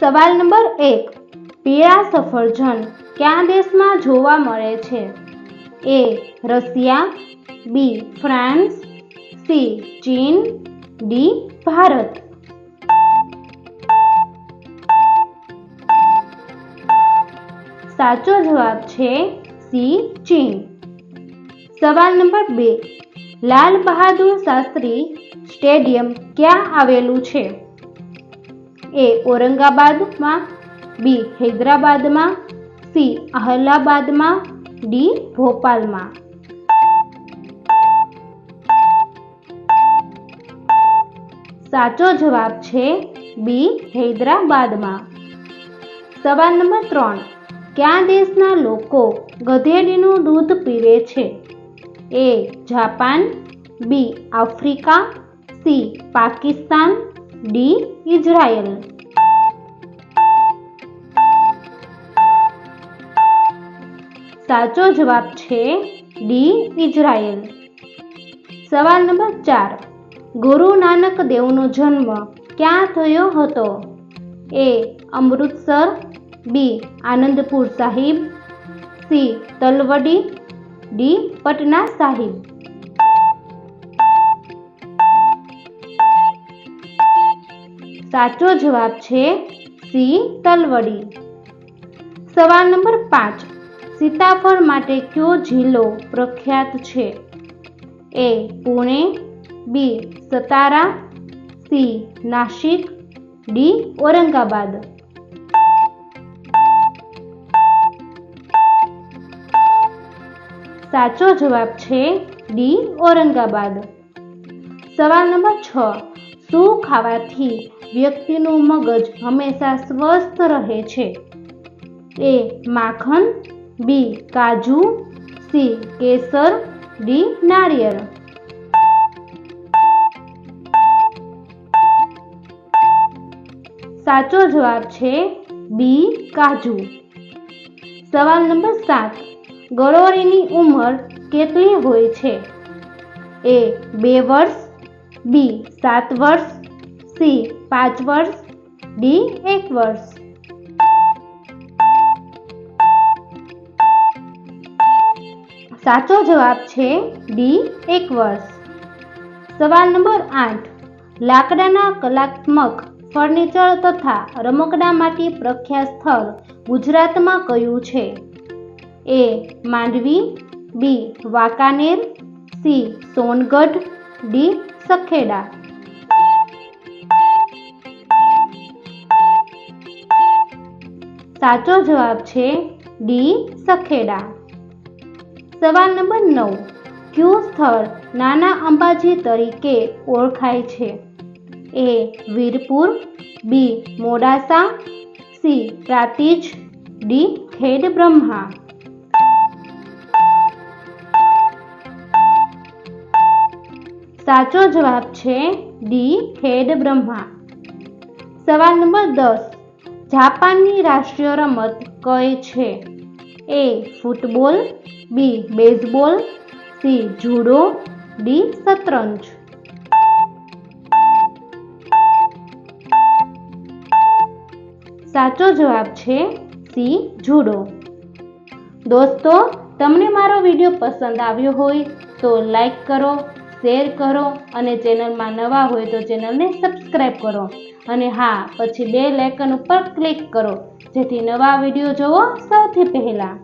સવાલ નંબર એક. પીળા સફરજન કયા દેશમાં જોવા મળે છે? A. Russia, B. France, C. ચીન, ડી. ભારત. સાચો જવાબ છે સી. ચીન. સવાલ નંબર બે. લાલ બહાદુર શાસ્ત્રી સ્ટેડિયમ ક્યાં આવેલું છે? એ ઔરંગાબાદમાં, બી હૈદરાબાદમાં, સી અહલાબાદમાં, ડી ભોપાલમાં. સાચો જવાબ છે બી હૈદરાબાદમાં. સવાલ નંબર ત્રણ. કયા દેશના લોકો ગધેડીનું દૂધ પીવે છે? A Japan, B Africa, C Pakistan D Israel. સાચો જવાબ છે ડી ઇઝરાયલ. સવાલ નંબર ચાર. ગુરુ નાનક દેવનો જન્મ ક્યાં થયો હતો? A. Amritsar. B. Anandpur Sahib. C. Talwandi. D. Patna Sahib. સાચો જવાબ છે સી, તલવડી. સવાલ નંબર પાંચ. સીતાફળ માટે કયો જિલ્લો પ્રખ્યાત છે? A, Pune, B, Satara, C, Nashik, D, Aurangabad. સાચો જવાબ છે ડી, ઔરંગાબાદ. સવાલ નંબર છ. શું ખાવાથી વ્યક્તિનું મગજ હંમેશા સ્વસ્થ રહે છે. એ માખણ, બી કાજુ, સી કેસર, ડી નારિયેળ. સાચો જવાબ છે બી કાજુ. સવાલ નંબર સાત. ગરોળીની ઉંમર કેટલી હોય છે? એ બે વર્ષ, બી સાત વર્ષ સી, પાંચ વર્ષ. ડી, એક વર્ષ. સાચો જવાબ છે ડી, એક વર્ષ. સવાલ નંબર આઠ. લાકડાના કલાત્મક ફર્નિચર તથા રમકડા માટે પ્રખ્યાત સ્થળ ગુજરાતમાં કયું છે? A, Mandvi. B, Wankaner. C, Songadh. D, Sakheda. સાચો જવાબ છે ડી, સખેડા. સવાલ નંબર નવ. કયું સ્થળ નાના અંબાજી તરીકે ઓળખાય છે? A, Virpur, B, Modasa, C Prantij D Khed Brahma. સાચો જવાબ છે ડી ખેડ બ્રહ્મા. સવાલ નંબર દસ. જાપાનની રાષ્ટ્રીય રમત કઈ છે? A football, B baseball, C judo, D શતરંજ. સાચો જવાબ છે સી જુડો. દોસ્તો, તમને મારો વીડિયો પસંદ આવ્યો હોય તો લાઈક કરો શેર કરો અને ચેનલમાં નવા હોય તો ચેનલને સબસ્ક્રાઈબ કરો. અને હા, પછી બે લાઇકન ઉપર ક્લિક કરો, જેથી નવા વીડિયો જોવો સૌથી પહેલાં.